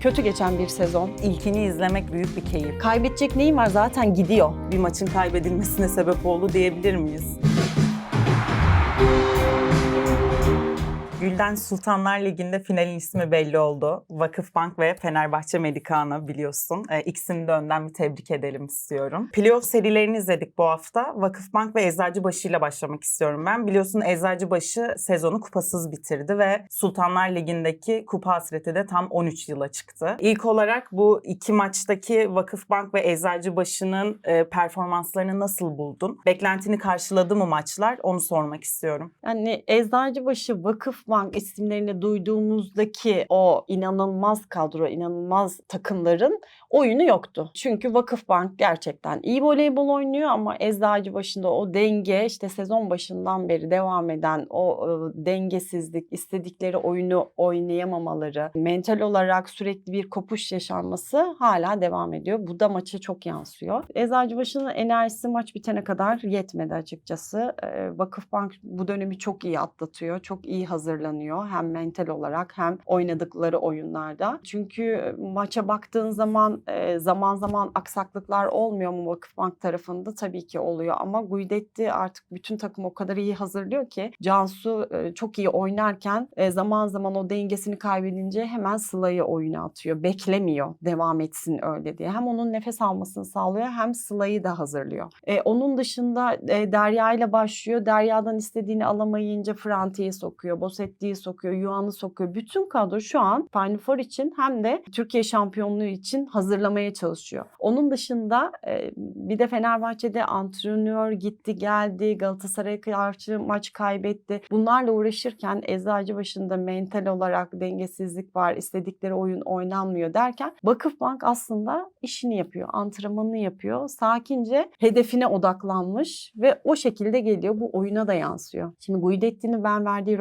Kötü geçen bir sezon. İlkini izlemek büyük bir keyif. Kaybedecek neyim var zaten gidiyor. Bir maçın kaybedilmesine sebep oldu diyebilir miyiz? Gülden Sultanlar Ligi'nde finalin ismi belli oldu. Vakıfbank ve Fenerbahçe Medikana biliyorsun. Ee, ikisini de önden bir tebrik edelim istiyorum. Playoff serilerini izledik bu hafta. Vakıfbank ve Eczacıbaşı ile başlamak istiyorum ben. Biliyorsun Eczacıbaşı sezonu kupasız bitirdi ve Sultanlar Ligi'ndeki kupa hasreti de tam 13 yıla çıktı. İlk olarak bu iki maçtaki Vakıfbank ve Eczacıbaşı'nın e, performanslarını nasıl buldun? Beklentini karşıladı mı maçlar? Onu sormak istiyorum. Yani Eczacıbaşı, Vakıfbank isimlerini duyduğumuzdaki o inanılmaz kadro, inanılmaz takımların oyunu yoktu. Çünkü Vakıfbank gerçekten iyi voleybol oynuyor ama Eczacıbaşı'nda o denge işte sezon başından beri devam eden o e, dengesizlik, istedikleri oyunu oynayamamaları, mental olarak sürekli bir kopuş yaşanması hala devam ediyor. Bu da maça çok yansıyor. Eczacıbaşı'nın enerjisi maç bitene kadar yetmedi açıkçası. Ee, Vakıfbank bu dönemi çok iyi atlatıyor, çok iyi hazırlanıyor hem mental olarak hem oynadıkları oyunlarda. Çünkü maça baktığın zaman zaman zaman aksaklıklar olmuyor mu Vakıfbank tarafında? Tabii ki oluyor ama Guidetti artık bütün takım o kadar iyi hazırlıyor ki Cansu çok iyi oynarken zaman zaman o dengesini kaybedince hemen Sıla'yı oyuna atıyor. Beklemiyor devam etsin öyle diye. Hem onun nefes almasını sağlıyor hem Sıla'yı da hazırlıyor. E, onun dışında Derya ile başlıyor. Derya'dan istediğini alamayınca Franti'yi sokuyor, Bosetti'yi sokuyor, Yuan'ı sokuyor. Bütün kadro şu an Final Four için hem de Türkiye şampiyonluğu için hazırlamaya çalışıyor. Onun dışında e, bir de Fenerbahçe'de antrenör gitti geldi, Galatasaray'a karşı maç kaybetti. Bunlarla uğraşırken Eczacıbaşı'nda mental olarak dengesizlik var, istedikleri oyun oynanmıyor derken Vakıfbank aslında işini yapıyor, antrenmanını yapıyor. Sakince hedefine odaklanmış ve o şekilde geliyor. Bu oyuna da yansıyor. Şimdi Guidetti'nin ben verdiği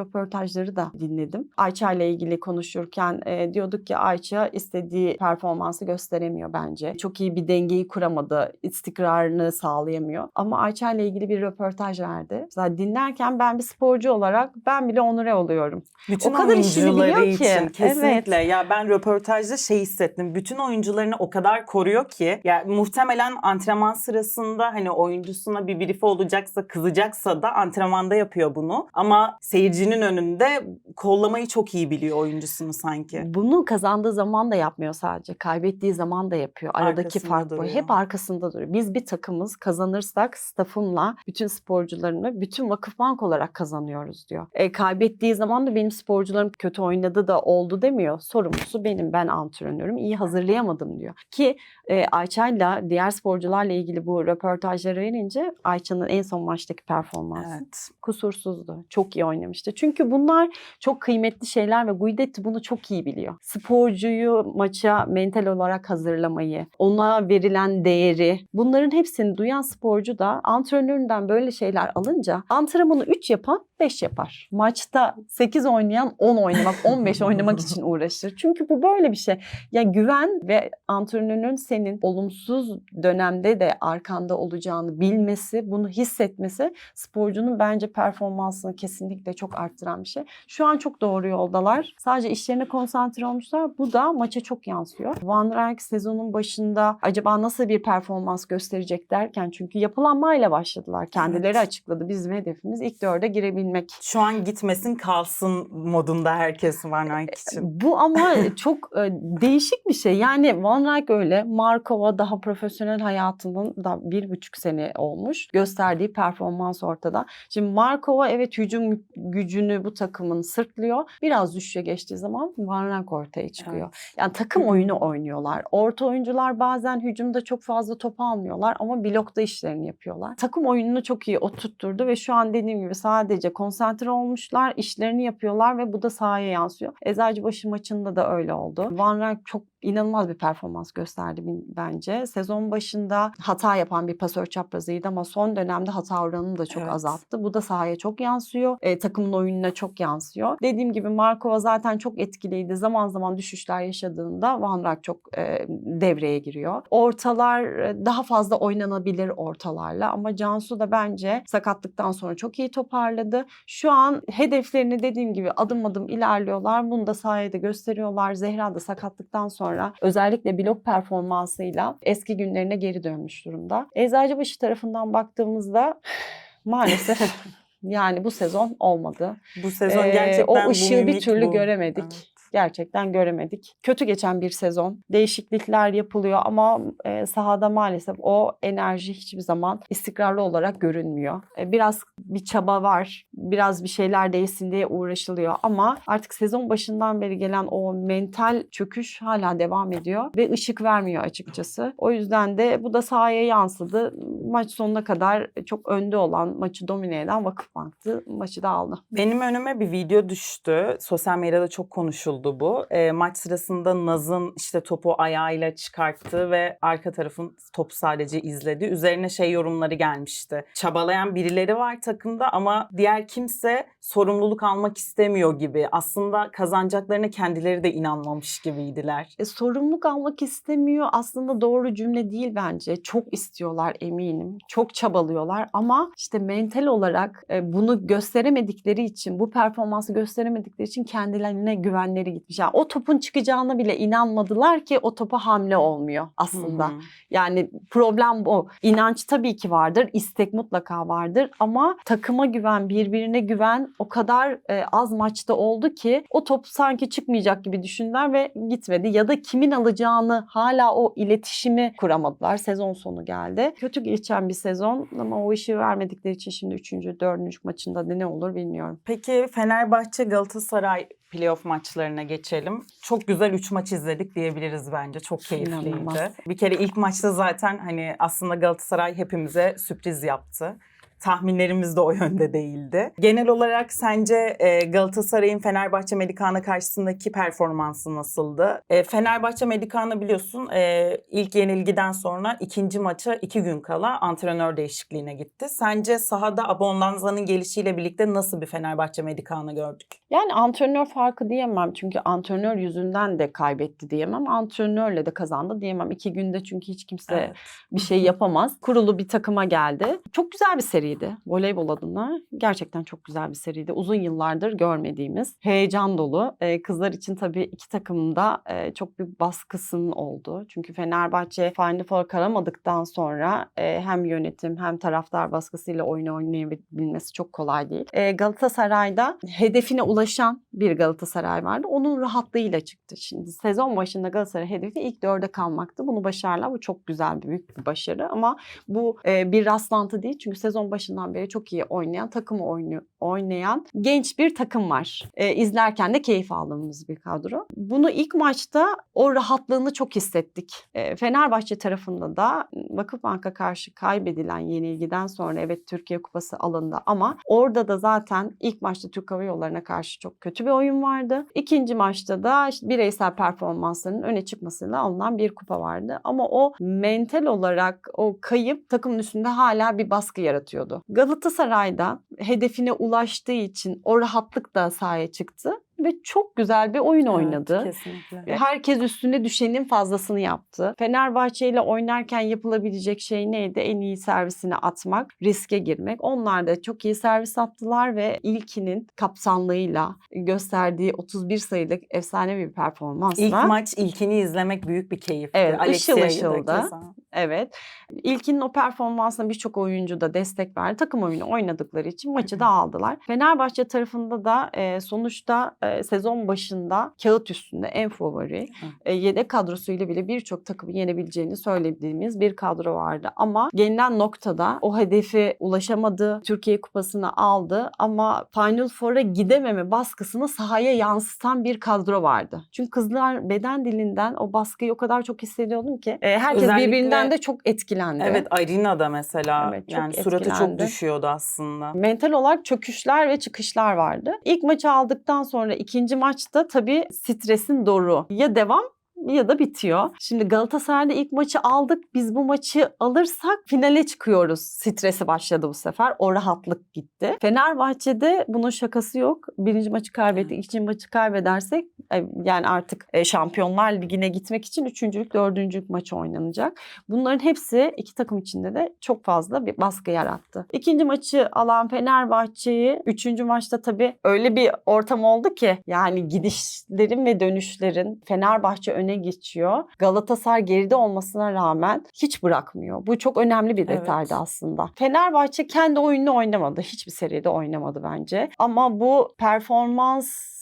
röportajları da dinledim. Ayça ile ilgili konuşurken e, diyorduk ki Ayça istediği performansı gösteremiyor bence. Çok iyi bir dengeyi kuramadı, istikrarını sağlayamıyor. Ama Ayça ile ilgili bir röportaj verdi. Mesela dinlerken ben bir sporcu olarak ben bile onure oluyorum. Bütün O kadar işini biliyor ki. için kesinlikle. Evet. Ya ben röportajda şey hissettim. Bütün oyuncularını o kadar koruyor ki ya muhtemelen antrenman sırasında hani oyuncusuna bir brief olacaksa kızacaksa da antrenmanda yapıyor bunu. Ama seyircinin önünde kollamayı çok iyi biliyor oyuncusunu sanki. Bunu kazandığı zaman da yapmıyor sadece. Kaybettiği zaman da yapıyor. Aradaki Arkasında fark bu. Hep arkasında duruyor. Biz bir takımız kazanırsak staffımla bütün sporcularımla bütün vakıfbank olarak kazanıyoruz diyor. E, kaybettiği zaman da benim sporcularım kötü oynadı da oldu demiyor. Sorumlusu benim. Ben antrenörüm. İyi hazırlayamadım diyor. Ki e, Ayça'yla diğer sporcularla ilgili bu röportajları verince Ayça'nın en son maçtaki performansı Evet. kusursuzdu. Çok iyi oynamıştı. Çünkü bunlar çok kıymetli şeyler ve Guidetti bunu çok iyi biliyor. Sporcuyu maça mental olarak hazırlamayı, ona verilen değeri bunların hepsini duyan sporcu da antrenöründen böyle şeyler alınca antrenmanı 3 yapan 5 yapar. Maçta 8 oynayan 10 oynamak, 15 oynamak için uğraşır. Çünkü bu böyle bir şey. Ya güven ve antrenörün senin olumsuz dönemde de arkanda olacağını bilmesi, bunu hissetmesi sporcunun bence performansını kesinlikle çok arttıran bir şey. Şu an çok doğru yoldalar. Sadece işlerine konsantre olmuşlar. Bu da maça çok yansıyor. Van Rijk sezonun başında acaba nasıl bir performans gösterecek derken çünkü yapılanmayla başladılar. Kendileri Evet. açıkladı. Bizim hedefimiz ilk dörde girebilmek. Şu an gitmesin kalsın modunda herkes Van Rijk için. Bu ama çok e, değişik bir şey. Yani Van Rijk öyle. Markova daha profesyonel hayatının da bir buçuk sene olmuş. Gösterdiği performans ortada. Şimdi Markova evet hücum gücünü bu takımın sırtlıyor. Biraz düşüşe geçtiği zaman Van Rijk ortaya çıkıyor. Evet. Yani takım oyunu oynuyorlar. Orta oyuncular bazen hücumda çok fazla top almıyorlar ama blokta işlerini yapıyorlar. Takım oyununu çok iyi oturtturdu ve şu an dediğim gibi sadece konsantre olmuşlar, işlerini yapıyorlar ve bu da sahaya yansıyor. Eczacıbaşı maçında da öyle oldu. Van Rijk çok inanılmaz bir performans gösterdi bence. Sezon başında hata yapan bir pasör çaprazıydı ama son dönemde hata oranını da çok Evet. azalttı. Bu da sahaya çok yansıyor. E, takımın oyununa çok yansıyor. Dediğim gibi Markova zaten çok etkiliydi. Zaman zaman düşüşler yaşadığında Van Rijk çok e, devreye giriyor. Ortalar e, daha fazla oynanabilir ortalarla ama Cansu da bence sakatlıktan sonra çok iyi toparladı. Şu an hedeflerini dediğim gibi adım adım ilerliyorlar. Bunu da sayede gösteriyorlar. Zehra da sakatlıktan sonra özellikle blok performansıyla eski günlerine geri dönmüş durumda. Eczacıbaşı tarafından baktığımızda maalesef yani bu sezon olmadı. Bu sezon Ee, gerçekten o ışığı bir türlü bu- göremedik. Evet. Gerçekten göremedik. Kötü geçen bir sezon. Değişiklikler yapılıyor ama e, sahada maalesef o enerji hiçbir zaman istikrarlı olarak görünmüyor. E, biraz bir çaba var. Biraz bir şeyler değişsin diye uğraşılıyor ama artık sezon başından beri gelen o mental çöküş hala devam ediyor ve ışık vermiyor açıkçası. O yüzden de bu da sahaya yansıdı. Maç sonuna kadar çok önde olan, maçı domine eden Vakıfbank'tı. Maçı da aldı. Benim önüme bir video düştü. Sosyal medyada çok konuşuldu bu. E, maç sırasında Naz'ın işte topu ayağıyla çıkarttığı ve arka tarafın topu sadece izledi. Üzerine şey yorumları gelmişti. Çabalayan birileri var takımda ama diğer kimse sorumluluk almak istemiyor gibi. Aslında kazanacaklarına kendileri de inanmamış gibiydiler. E, sorumluluk almak istemiyor aslında doğru cümle değil bence. Çok istiyorlar eminim. Çok çabalıyorlar ama işte mental olarak e, bunu gösteremedikleri için, bu performansı gösteremedikleri için kendilerine güvenleri gitmiş. Yani o topun çıkacağına bile inanmadılar ki o topa hamle olmuyor aslında. Hı hı. Yani problem bu. İnanç tabii ki vardır, istek mutlaka vardır ama takıma güven, birbirine güven o kadar e, az maçta oldu ki o top sanki çıkmayacak gibi düşündüler ve gitmedi. Ya da kimin alacağını hala o iletişimi kuramadılar. Sezon sonu geldi. Kötü geçen bir sezon ama o işi vermedikleri için şimdi 3. 4. maçında ne olur bilmiyorum. Peki Fenerbahçe Galatasaray playoff maçlarına geçelim. Çok güzel 3 maç izledik diyebiliriz bence. Çok keyifliydi. İnanılmaz. Bir kere ilk maçta zaten hani aslında Galatasaray hepimize sürpriz yaptı. Tahminlerimiz de o yönde değildi. Genel olarak sence e, Galatasaray'ın Fenerbahçe Medikana karşısındaki performansı nasıldı? E, Fenerbahçe Medikana biliyorsun e, ilk yenilgiden sonra ikinci maça iki gün kala antrenör değişikliğine gitti. Sence sahada Abondanza'nın gelişiyle birlikte nasıl bir Fenerbahçe Medikana gördük? Yani antrenör farkı diyemem çünkü antrenör yüzünden de kaybetti diyemem. Antrenörle de kazandı diyemem. İki günde çünkü hiç kimse Evet. bir şey yapamaz. Kurulu bir takıma geldi. Çok güzel bir seriydi. Voleybol adına gerçekten çok güzel bir seriydi. Uzun yıllardır görmediğimiz, heyecan dolu. Ee, kızlar için tabii iki takımın da e, çok büyük baskısının oldu. Çünkü Fenerbahçe Final Four karamadıktan sonra e, hem yönetim hem taraftar baskısıyla oyunu oynayabilmesi çok kolay değil. E, Galatasaray'da hedefine ulaşan bir Galatasaray vardı. Onun rahatlığıyla çıktı. Şimdi sezon başında Galatasaray hedefi ilk dörde kalmaktı. Bunu başarılar. Bu çok güzel, büyük bir başarı ama bu e, bir rastlantı değil. Çünkü sezon başından beri çok iyi oynayan, takımı oynuyor, oynayan genç bir takım var. E, izlerken de keyif aldığımız bir kadro. Bunu ilk maçta o rahatlığını çok hissettik. E, Fenerbahçe tarafında da Vakıfbank'a karşı kaybedilen yenilgiden sonra evet Türkiye Kupası alındı ama orada da zaten ilk maçta Türk Hava Yolları'na karşı çok kötü bir oyun vardı. İkinci maçta da işte bireysel performanslarının öne çıkmasıyla alınan bir kupa vardı. Ama o mental olarak o kayıp takımın üstünde hala bir baskı yaratıyordu. Galatasaray'da hedefine ulaştığı için o rahatlık da sahaya çıktı ve çok güzel bir oyun oynadı. Evet, kesinlikle. Herkes üstüne düşenin fazlasını yaptı. Fenerbahçe ile oynarken yapılabilecek şey neydi? En iyi servisini atmak, riske girmek. Onlar da çok iyi servis attılar ve ilkinin kapsamlığıyla gösterdiği 31 sayılık efsane bir performansla. İlk maç ilkini izlemek büyük bir keyifti. Evet, ışıl da ışıl da. keza. Evet. İlkinin o performansına birçok oyuncu da destek verdi. Takım oyunu oynadıkları için maçı da aldılar. Fenerbahçe tarafında da sonuçta e, sezon başında kağıt üstünde en favori e, yedek kadrosuyla bile birçok takımı yenebileceğini söylediğimiz bir kadro vardı. Ama gelinen noktada o hedefe ulaşamadı. Türkiye Kupası'nı aldı ama Final Four'a gidememe baskısını sahaya yansıtan bir kadro vardı. Çünkü kızlar beden dilinden o baskıyı o kadar çok hissediyordum ki e, herkes Özellikle- birbirinden de çok etkilendi. Evet Arina da mesela Evet, çok yani suratı çok etkilendi. düşüyordu aslında. Mental olarak çöküşler ve çıkışlar vardı. İlk maçı aldıktan sonra ikinci maçta tabii stresin doru. Ya devam ya da bitiyor. Şimdi Galatasaray'da ilk maçı aldık. Biz bu maçı alırsak finale çıkıyoruz. Stresi başladı bu sefer. O rahatlık gitti. Fenerbahçe'de bunun şakası yok. Birinci maçı kaybettik, ikinci maçı kaybedersek e, yani artık e, Şampiyonlar Ligi'ne gitmek için üçüncülük, dördüncülük maçı oynanacak. Bunların hepsi iki takım içinde de çok fazla bir baskı yarattı. İkinci maçı alan Fenerbahçe'yi üçüncü maçta tabii öyle bir ortam oldu ki yani gidişlerin ve dönüşlerin Fenerbahçe öne geçiyor. Galatasaray geride olmasına rağmen hiç bırakmıyor. Bu çok önemli bir Evet. detaydı aslında. Fenerbahçe kendi oyununu oynamadı. Hiçbir seride oynamadı bence. Ama bu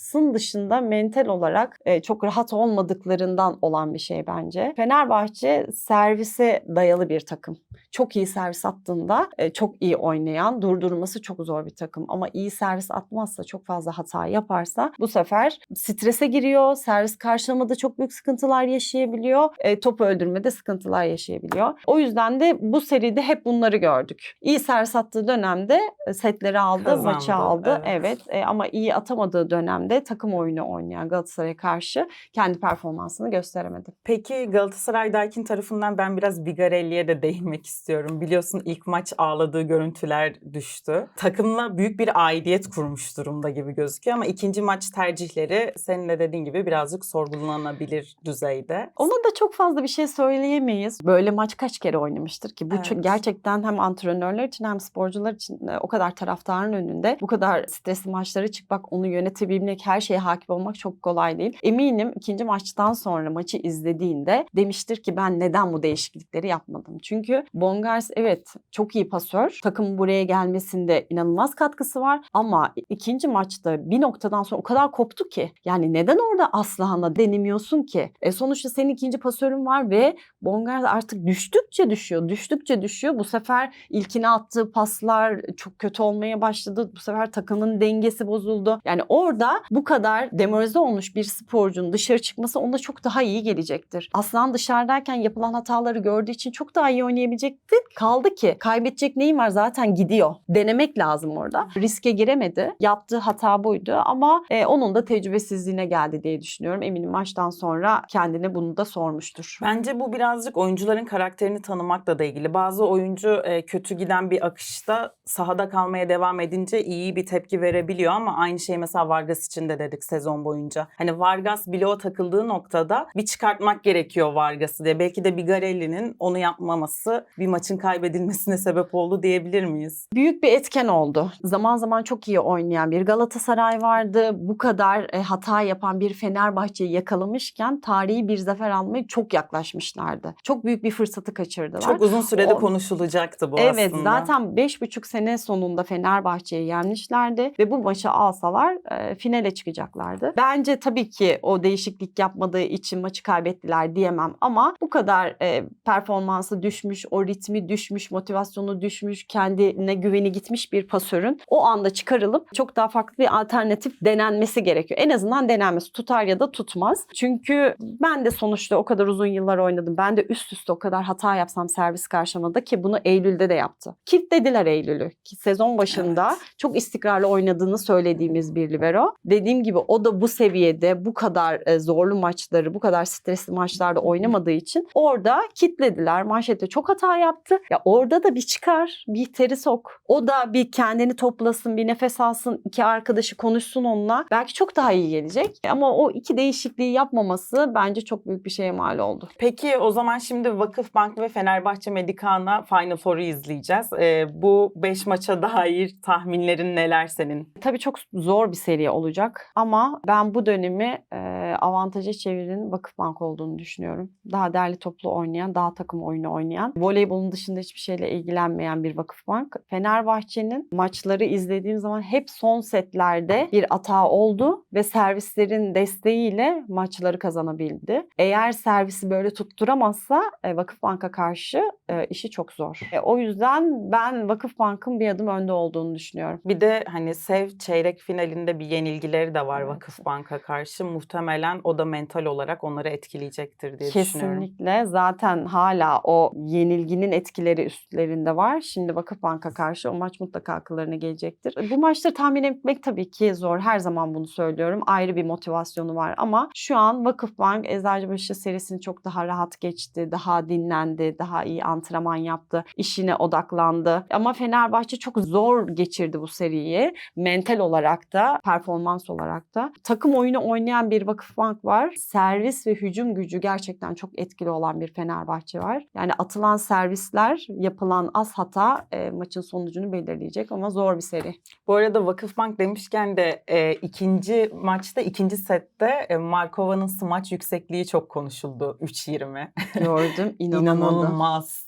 performansın dışında mental olarak e, çok rahat olmadıklarından olan bir şey bence. Fenerbahçe servise dayalı bir takım. Çok iyi servis attığında e, çok iyi oynayan, durdurması çok zor bir takım. Ama iyi servis atmazsa, çok fazla hata yaparsa bu sefer strese giriyor. Servis karşılamada çok büyük sıkıntılar yaşayabiliyor. E, top öldürmede sıkıntılar yaşayabiliyor. O yüzden de bu seride hep bunları gördük. İyi servis attığı dönemde e, setleri aldı, Kazandı, maçı aldı. evet. Evet, e, ama iyi atamadığı dönemde takım oyunu oynayan Galatasaray'a karşı kendi performansını gösteremedi. Peki Galatasaray Daikin tarafından ben biraz Bigarelli'ye de değinmek istiyorum. Biliyorsun ilk maç ağladığı görüntüler düştü. Takımla büyük bir aidiyet kurmuş durumda gibi gözüküyor ama ikinci maç tercihleri senin de dediğin gibi birazcık sorgulanabilir düzeyde. Ona da çok fazla bir şey söyleyemeyiz. Böyle maç kaç kere oynamıştır ki? Bu Evet. gerçekten hem antrenörler için hem sporcular için e, o kadar taraftarın önünde bu kadar stresli maçlara çıkmak, onu yönetebilmek, her şeye hakim olmak çok kolay değil. Eminim ikinci maçtan sonra maçı izlediğinde demiştir ki ben neden bu değişiklikleri yapmadım? Çünkü Bongars evet çok iyi pasör. Takımın buraya gelmesinde inanılmaz katkısı var ama ikinci maçta bir noktadan sonra o kadar koptu ki yani neden orada Aslıhan'a denemiyorsun ki? E sonuçta senin ikinci pasörün var ve Bongars artık düştükçe düşüyor, düştükçe düşüyor. Bu sefer ilkine attığı paslar çok kötü olmaya başladı. Bu sefer takımın dengesi bozuldu. Yani orada bu kadar demoralize olmuş bir sporcunun dışarı çıkması ona çok daha iyi gelecektir. Aslan dışarıdayken yapılan hataları gördüğü için çok daha iyi oynayabilecekti. Kaldı ki kaybedecek neyin var zaten gidiyor. Denemek lazım orada. Riske giremedi. Yaptığı hata buydu ama e, onun da tecrübesizliğine geldi diye düşünüyorum. Eminim maçtan sonra kendine bunu da sormuştur. Bence bu birazcık oyuncuların karakterini tanımakla da ilgili. Bazı oyuncu e, kötü giden bir akışta sahada kalmaya devam edince iyi bir tepki verebiliyor ama aynı şey mesela Vargas için de dedik sezon boyunca. Hani Vargas bloğa takıldığı noktada bir çıkartmak gerekiyor Vargas'ı diye. Belki de Bigarelli'nin onu yapmaması bir maçın kaybedilmesine sebep oldu diyebilir miyiz? büyük bir etken oldu. Zaman zaman çok iyi oynayan bir Galatasaray vardı. Bu kadar e, hata yapan bir Fenerbahçe'yi yakalamışken tarihi bir zafer almaya çok yaklaşmışlardı. Çok büyük bir fırsatı kaçırdılar. Çok uzun sürede O- konuşulacaktı bu Evet aslında. zaten 5,5 sene sonunda Fenerbahçe'yi yenmişlerdi ve bu maçı alsalar e, finale çıkacaklardı. Bence tabii ki o değişiklik yapmadığı için maçı kaybettiler diyemem ama bu kadar e, performansı düşmüş, o ritmi düşmüş, motivasyonu düşmüş, kendine güveni gitmiş bir pasörün o anda çıkarılıp çok daha farklı bir alternatif denenmesi gerekiyor. En azından denenmesi tutar ya da tutmaz. Çünkü ben de sonuçta o kadar uzun yıllar oynadım. Ben de üst üste o kadar hata yapsam servis karşılamada ki bunu Eylül'de de yaptı. Kilitlediler Eylül'ü. Sezon başında Evet. çok istikrarlı oynadığını söylediğimiz bir libero. Dediğim gibi o da bu seviyede bu kadar e, zorlu maçları, bu kadar stresli maçlarda oynamadığı için orada kitlediler. Manşette çok hata yaptı. Ya orada da bir çıkar, bir teri sok. O da bir kendini toplasın, bir nefes alsın, iki arkadaşı konuşsun onunla. Belki çok daha iyi gelecek. Ama o iki değişikliği yapmaması bence çok büyük bir şeye mal oldu. Peki o zaman şimdi Vakıfbank ve Fenerbahçe Medikana Final Four'u izleyeceğiz. Ee, bu 5 maça dair tahminlerin neler senin? Tabii çok zor bir seri olacak ama ben bu dönemi e, avantaja çevirin Vakıfbank olduğunu düşünüyorum. Daha derli toplu oynayan, daha takım oyunu oynayan, voleybolun dışında hiçbir şeyle ilgilenmeyen bir Vakıfbank. Fenerbahçe'nin maçları izlediğim zaman hep son setlerde bir hata oldu ve servislerin desteğiyle maçları kazanabildi. Eğer servisi böyle tutturamazsa e, Vakıfbank'a karşı e, işi çok zor. E, o yüzden ben Vakıfbank'ın bir adım önde olduğunu düşünüyorum. Bir de hani Sev çeyrek finalinde bir yenilgileri de var Evet. Vakıfbank'a karşı. Muhtemelen o da mental olarak onları etkileyecektir diye düşünüyorum. Kesinlikle. Zaten hala o yenilginin etkileri üstlerinde var. Şimdi Vakıfbank'a karşı o maç mutlaka akıllarına gelecektir. Bu maçları tahmin etmek tabii ki zor. Her zaman bunu söylüyorum. Ayrı bir motivasyonu var ama şu an Vakıfbank Eczacıbaşı serisini çok daha rahat geçti. Daha dinlendi. Daha iyi antrenman yaptı. işine odaklandı. Ama Fenerbahçe çok zor geçirdi bu seriyi. Mental olarak da, performans olarak da. Takım oyunu oynayan bir Vakıfbank var. Servis ve hücum gücü gerçekten çok etkili olan bir Fenerbahçe var. Yani atılan servisler, yapılan az hata e, maçın sonucunu belirleyecek ama zor bir seri. Bu arada Vakıfbank demişken de e, ikinci maçta, ikinci sette e, Markova'nın smaç yüksekliği çok konuşuldu. 3.20. Gördüm, inanamadım. İnanılmaz.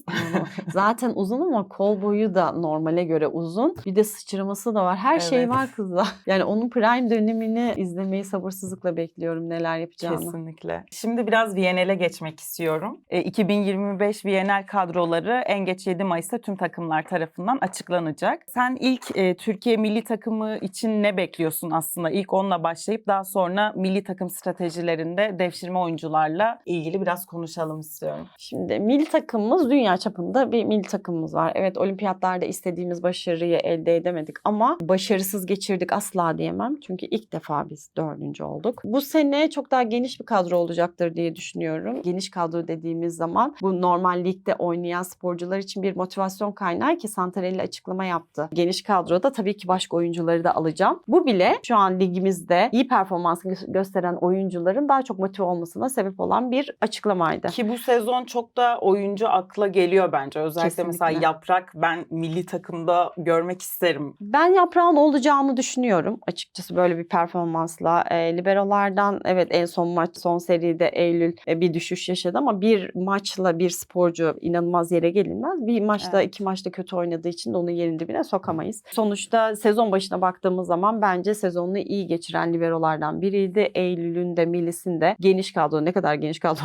Zaten uzun ama kol boyu da normale göre uzun. Bir de sıçraması da var. Her şey Evet. var kızda. Yani onun prime dönemini izlemeyi sabırsızlıkla bekliyorum neler yapacağını. Kesinlikle. Şimdi biraz Viyanel'e geçmek istiyorum. E, 2025 Viyanel kadroları en geç 7 Mayıs'ta tüm takımlar tarafından açıklanacak. Sen ilk e, Türkiye milli takımı için ne bekliyorsun aslında? İlk onunla başlayıp daha sonra milli takım stratejilerinde devşirme oyuncularla ilgili biraz konuşalım istiyorum. Şimdi milli takımımız dünya çapında bir milli takımımız var. Evet olimpiyatlarda istediğimiz başarıyı elde edemedik ama başarısız geçirdik asla diyemem. Çünkü ilk defa biz dördüncü olduk. Bu sene çok daha geniş bir kadro olacaktır diye düşünüyorum. Geniş kadro dediğimiz zaman bu normal ligde oynayan sporcular için bir motivasyon kaynağı ki Santarelli açıklama yaptı. Geniş kadroda tabii ki başka oyuncuları da alacağım. Bu bile şu an ligimizde iyi performans gö- gösteren oyuncuların daha çok motive olmasına sebep olan bir açıklamaydı. Ki bu sezon çok da oyuncu akla geliyor bence. Özellikle mesela Kesinlikle. Yaprak ben milli takımda görmek isterim. Ben yaprağın olacağını düşünüyorum açıkçası böyle bir performansla. E, liberolardan evet en son maç son seride Eylül e, bir düşüş yaşadı ama bir maçla bir sporcu inanılmaz yere gelinmez. Bir maçta Evet. iki maçta kötü oynadığı için de onu yerin dibine sokamayız. Sonuçta sezon başına baktığımız zaman bence sezonunu iyi geçiren liberolardan biriydi. Eylül'ün de Melis'in de geniş kadro ne kadar geniş kadro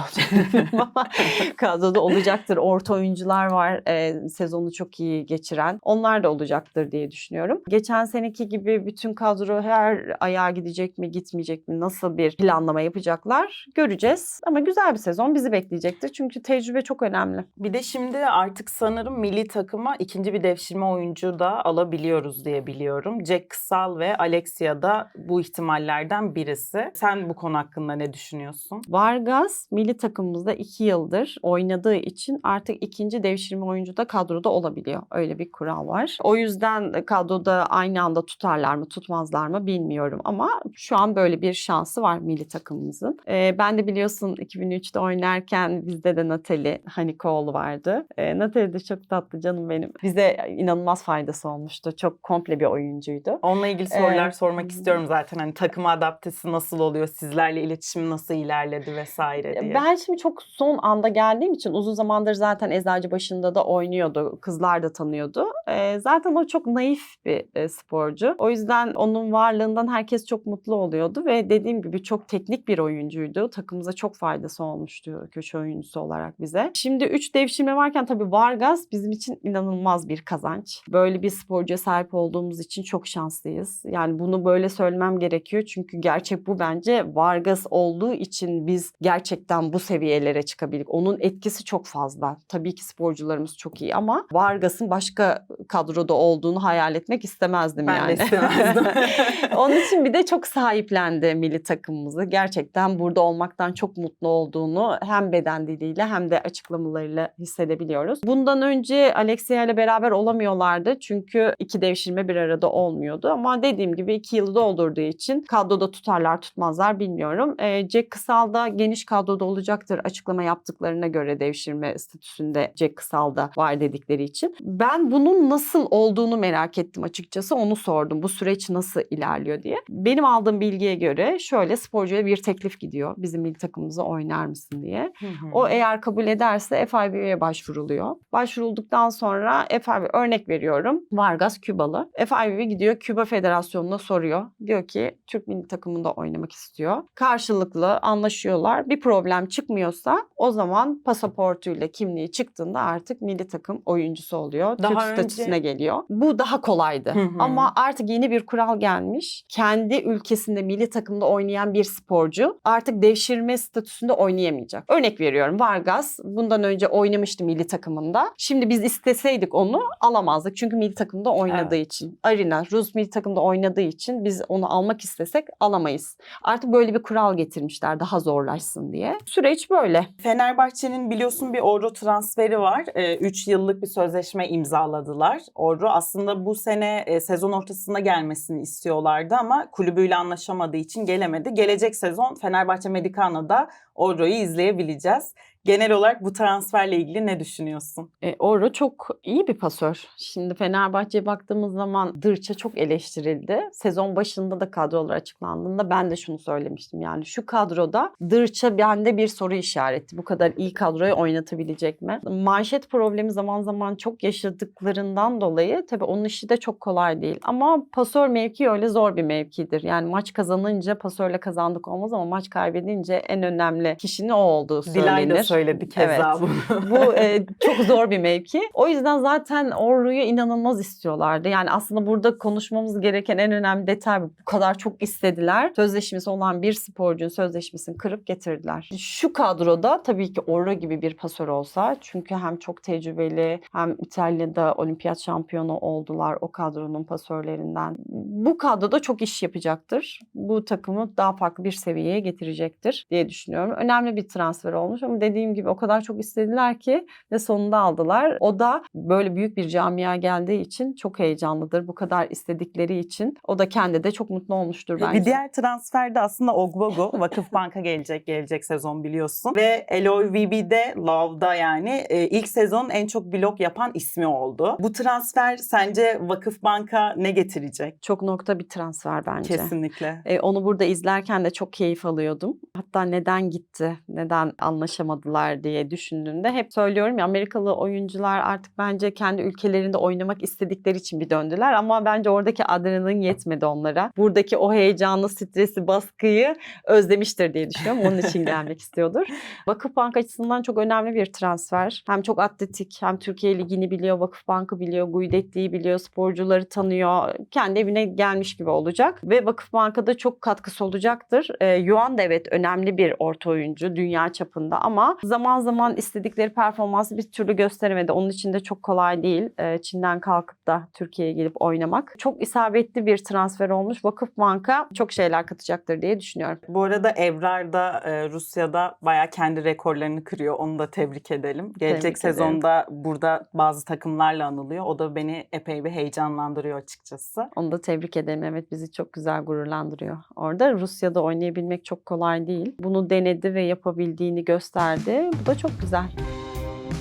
ama kadroda olacaktır. Orta oyuncular var e, sezonu çok iyi geçiren. Onlar da olacaktır diye düşünüyorum. Geçen seneki gibi bütün kadro her ayağa gidecek mi gitmeyecek mi nasıl bir planlama yapacaklar göreceğiz. Ama güzel bir sezon bizi bekleyecektir. Çünkü tecrübe çok önemli. Bir de şimdi artık sanırım milli takıma ikinci bir devşirme oyuncu da alabiliyoruz diye biliyorum. Jack Kısal ve Alexia da bu ihtimallerden birisi. Sen bu konu hakkında ne düşünüyorsun? Vargas milli takımımızda iki yıldır oynadığı için artık ikinci devşirme oyuncu da kadroda olabiliyor. Öyle bir kural var. O yüzden kadroda aynı anda tutarlar mı tutmazlar mı bilmiyorum ama şu an böyle bir şansı var milli takımımızın. Ee, ben de biliyorsun 2003'te oynarken bizde de Natali Hanikoğlu vardı. Ee, Natali de çok tatlı canım benim. Bize inanılmaz faydası olmuştu. Çok komple bir oyuncuydu. Onunla ilgili sorular Evet. sormak istiyorum zaten. Hani takıma adaptesi nasıl oluyor? Sizlerle iletişim nasıl ilerledi vesaire diye. Ben şimdi çok son anda geldiğim için uzun zamandır zaten eczacı başında da oynuyordu. Kızlar da tanıyordu. Ee, zaten o çok naif bir e, sporcu. O yüzden onun varlığından herkes çok mutlu oluyordu ve dediğim gibi çok teknik bir oyuncuydu. Takımımıza çok faydası olmuştu köşe oyuncusu olarak bize. Şimdi 3 devşirme varken tabii Vargas bizim için inanılmaz bir kazanç. Böyle bir sporcuya sahip olduğumuz için çok şanslıyız. Yani bunu böyle söylemem gerekiyor çünkü gerçek bu bence. Vargas olduğu için biz gerçekten bu seviyelere çıkabildik. Onun etkisi çok fazla. Tabii ki sporcularımız çok iyi ama Vargas'ın başka kadroda olduğunu hayal etmek istemezdim Ben yani. de istemezdim. Onun için bir de çok sahiplendi milli takımımızı. Gerçekten burada olmaktan çok mutlu olduğunu hem beden diliyle hem de açıklamalarıyla hissedebiliyoruz. Bundan önce Alexia ile beraber olamıyorlardı. Çünkü iki devşirme bir arada olmuyordu. Ama dediğim gibi iki yılı doldurduğu için kadroda tutarlar tutmazlar bilmiyorum. Ee, Jack Kısal da geniş kadroda olacaktır açıklama yaptıklarına göre devşirme statüsünde Jack Kısal da var dedikleri için. Ben bunun nasıl olduğunu merak ettim açıkçası. Onu sordum. Bu süreç nasıl ilerliyor diye. Benim aldığım bilgiye göre şöyle sporcuya bir teklif gidiyor. Bizim milli takımımıza oynar mısın diye. Hı hı. O eğer kabul ederse FIB'ye başvuruluyor. Başvurulduktan sonra FIB örnek veriyorum. Vargas Kübalı. FIB gidiyor Küba Federasyonu'na soruyor. Diyor ki Türk milli takımında oynamak istiyor. Karşılıklı anlaşıyorlar. Bir problem çıkmıyorsa o zaman pasaportuyla kimliği çıktığında artık milli takım oyuncusu oluyor. Daha Türk önce- statüsüne geliyor. Bu daha kolaydı. Hı hı. Ama artık yeni bir kural gelmiş. Kendi ülkesinde milli takımda oynayan bir sporcu artık devşirme statüsünde oynayamayacak. Örnek veriyorum Vargas bundan önce oynamıştı milli takımında. Şimdi biz isteseydik onu alamazdık. Çünkü milli takımda oynadığı için. Arina Rus milli takımda oynadığı için biz onu almak istesek alamayız. Artık böyle bir kural getirmişler daha zorlaşsın diye. Süreç böyle. Fenerbahçe'nin biliyorsun bir Orro transferi var. 3 yıllık bir sözleşme imzaladılar. Orro aslında bu sene e, sezon ortasında gelmesini istiyorlardı ama kulübüyle anlaşamadığı için gelemedi. Gelecek sezon Fenerbahçe Medicana'da Orro'yu izleyebileceğiz. Genel olarak bu transferle ilgili ne düşünüyorsun? E, Oro çok iyi bir pasör. Şimdi Fenerbahçe'ye baktığımız zaman Dırça çok eleştirildi. Sezon başında da kadrolar açıklandığında ben de şunu söylemiştim. Yani şu kadroda Dırça bende bir soru işareti. Bu kadar iyi kadroyu oynatabilecek mi? Manşet problemi zaman zaman çok yaşadıklarından dolayı tabii onun işi de çok kolay değil. Ama pasör mevki öyle zor bir mevkidir. Yani maç kazanınca pasörle kazandık olmaz ama maç kaybedince en önemli kişinin o olduğu söylenir. Söyledi keza Evet. bunu. Bu e, çok zor bir mevki. O yüzden zaten Orru'yu inanılmaz istiyorlardı. Yani aslında burada konuşmamız gereken en önemli detay bu. Kadar çok istediler. Sözleşmesi olan bir sporcunun sözleşmesini kırıp getirdiler. Şu kadroda tabii ki Orru gibi bir pasör olsa çünkü hem çok tecrübeli hem İtalya'da olimpiyat şampiyonu oldular o kadronun pasörlerinden. Bu kadroda çok iş yapacaktır. Bu takımı daha farklı bir seviyeye getirecektir diye düşünüyorum. Önemli bir transfer olmuş ama dediğim gibi o kadar çok istediler ki ve sonunda aldılar. O da böyle büyük bir camia geldiği için çok heyecanlıdır. Bu kadar istedikleri için. O da kendi de çok mutlu olmuştur bence. Bir diğer transfer de aslında Ogbogo. Vakıfbank'a gelecek gelecek sezon biliyorsun. Ve Eloy VB'de Love'da yani e, ilk sezonun en çok blok yapan ismi oldu. Bu transfer sence Vakıfbank'a ne getirecek? Çok nokta bir transfer bence. Kesinlikle. E, onu burada izlerken de çok keyif alıyordum. Hatta neden gitti, neden anlaşamadılar diye düşündüğümde hep söylüyorum ya Amerikalı oyuncular artık bence kendi ülkelerinde oynamak istedikleri için bir döndüler ama bence oradaki adrenalin yetmedi onlara. Buradaki o heyecanlı, stresi, baskıyı özlemiştir diye düşünüyorum. Onun için gelmek istiyordur. Vakıfbank açısından çok önemli bir transfer. Hem çok atletik, hem Türkiye Ligi'ni biliyor, Vakıfbank'ı biliyor, Guidetti'yi biliyor, sporcuları tanıyor. Kendi evine gelmiş gibi olacak ve Vakıfbank'a da çok katkısı olacaktır. Ee, Yuan da evet önemli bir orta oyuncu dünya çapında ama zaman zaman istedikleri performansı bir türlü gösteremedi. Onun için de çok kolay değil. Ee, Çin'den kalkıp da Türkiye'ye gelip oynamak. Çok isabetli bir transfer olmuş. Vakıfbank'a çok şeyler katacaktır diye düşünüyorum. Bu arada Ebrar da e, Rusya'da bayağı kendi rekorlarını kırıyor. Onu da tebrik edelim. Gelecek Tebrik ederim. sezonda burada bazı takımlarla anılıyor. O da beni epey bir heyecanlandırıyor açıkçası. Onu da tebrik ederim. Evet bizi çok güzel gururlandırıyor. Orada Rusya'da oynayabilmek çok kolay değil. Bunu denedi ve yapabildiğini gösterdi. Bu da çok güzel.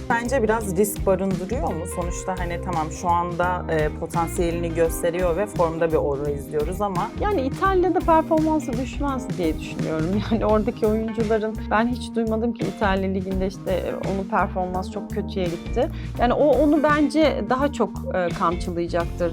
Bence biraz risk barındırıyor mu? Sonuçta hani tamam şu anda e, potansiyelini gösteriyor ve formda bir Orro izliyoruz ama Yani İtalya'da performansı düşmez diye düşünüyorum. Yani oradaki oyuncuların ben hiç duymadım ki İtalya liginde işte onun performans çok kötüye gitti. Yani o onu bence daha çok e, kamçılayacaktır.